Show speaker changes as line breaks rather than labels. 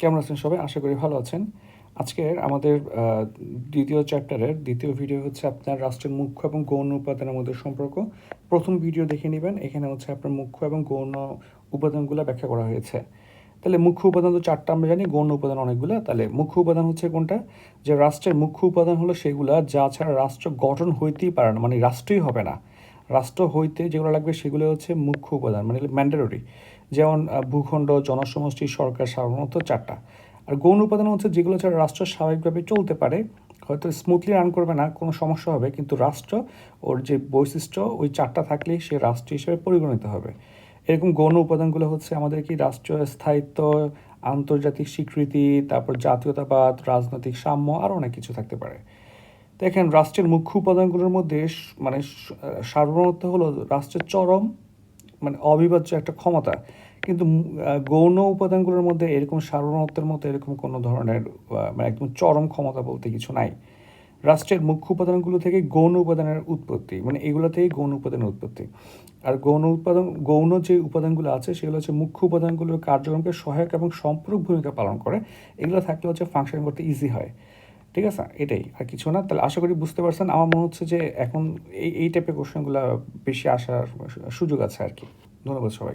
কেমন আছেন সবাই? আশা করি ভালো আছেন। আজকের আমাদের দ্বিতীয় চ্যাপ্টারের দ্বিতীয় ভিডিও হচ্ছে আপনার রাষ্ট্রের মুখ্য এবং গৌণ উপাদানের মধ্যে সম্পর্ক। প্রথম ভিডিও দেখে নেবেন, এখানে হচ্ছে আপনার মুখ্য এবং গৌণ উপাদানগুলো ব্যাখ্যা করা হয়েছে। তাহলে মুখ্য উপাদান তো চারটা, আমরা জানি গৌণ উপাদান অনেকগুলো। তাহলে মুখ্য উপাদান হচ্ছে কোনটা? যে রাষ্ট্রের মুখ্য উপাদান হলো সেগুলা, যা ছাড়া রাষ্ট্র গঠন হইতেই পারে না মানে রাষ্ট্রই হবে না। রাষ্ট্র হইতে যেগুলো লাগবে সেগুলো হচ্ছে মুখ্য উপাদান মানে ম্যান্ডেটরি যেমন ভূখণ্ড, জনসমষ্টি, সরকার সাধারণত চারটা। আর গৌণ উপাদান হচ্ছে যেগুলো ছাড়া রাষ্ট্র স্বাভাবিকভাবে চলতে পারে, হয়তো স্মুথলি রান করবে না, কোনো সমস্যা হবে, কিন্তু রাষ্ট্র ওর যে বৈশিষ্ট্য, ওই চারটা থাকলেই সে রাষ্ট্র হিসেবে পরিগণিত হবে। এরকম গৌণ উপাদানগুলো হচ্ছে আমাদের কি রাষ্ট্রীয় স্থায়িত্ব, আন্তর্জাতিক স্বীকৃতি, তারপর জাতীয়তাবাদ, রাজনৈতিক সাম্য আরও অনেক কিছু থাকতে পারে। দেখেন রাষ্ট্রের মুখ্য উপাদানগুলোর মধ্যে মানে সার্বভৌমত্ব হলো রাষ্ট্রের চরম মানে অবিভাজ্য একটা ক্ষমতা। কিন্তু গৌণ উপাদানগুলোর মধ্যে এরকম সার্বভৌমত্বের মতো এরকম কোনো ধরনের মানে একদম চরম ক্ষমতা বলতে কিছু নাই। রাষ্ট্রের মুখ্য উপাদানগুলো থেকে গৌণ উপাদানের উৎপত্তি মানে এগুলো থেকেই গৌণ উপাদানের উৎপত্তি। আর গৌণ উৎপাদন, গৌণ যে উপাদানগুলো আছে, সেগুলো হচ্ছে মুখ্য উপাদানগুলোর কার্যক্রমকে সহায়ক এবং সম্পূরক ভূমিকা পালন করে। এগুলো থাকলে হচ্ছে ফাংশন করতে ইজি হয়। ঠিক আছে? এটাই। আর কিছু না, তাহলে আশা করি বুঝতে পারছেন। আমার মনে হচ্ছে যে এখন এই এই টাইপের কোশ্চেনগুলো বেশি আসার সুযোগ আছে আর কি। ধন্যবাদ সবাই